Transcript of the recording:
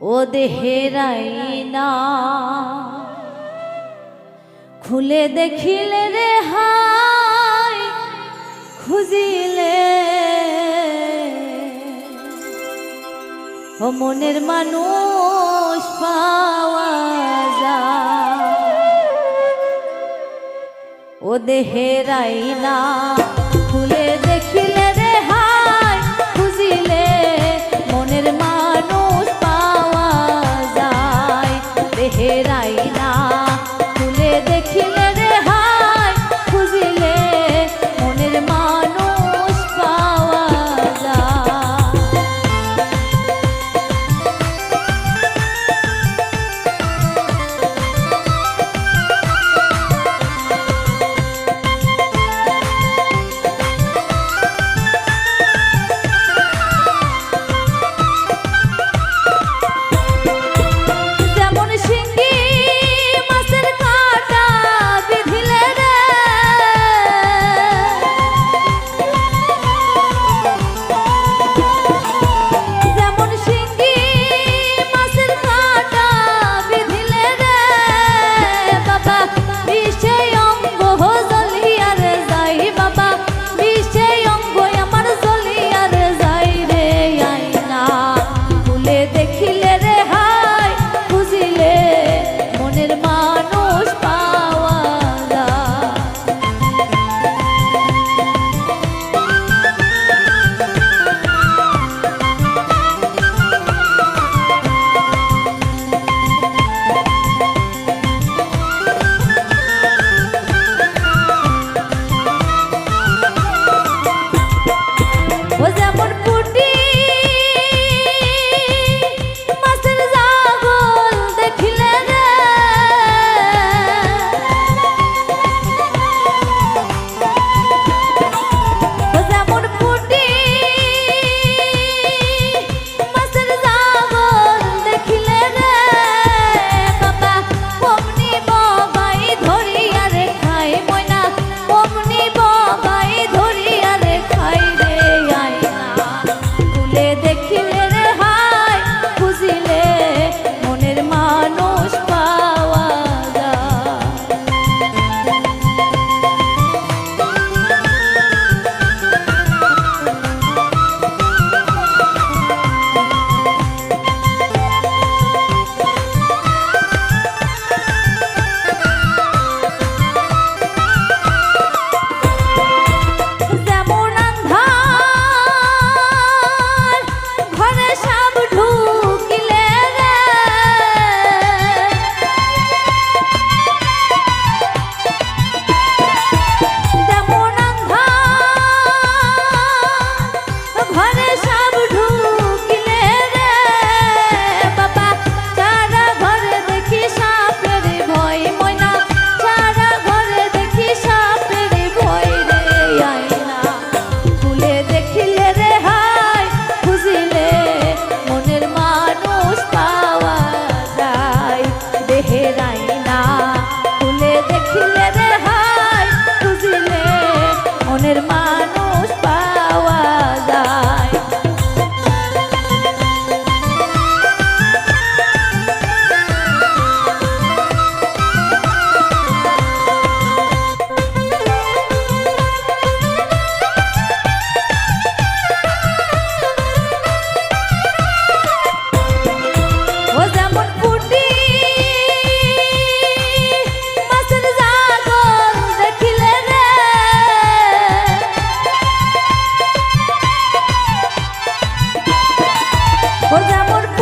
ও দেহেরাই না খুলে দেখিলে রে হাই, খুঁজিলে। ও মনের মানুষ পাওয়া যায়। ও দেহেরাই না ওর যেমন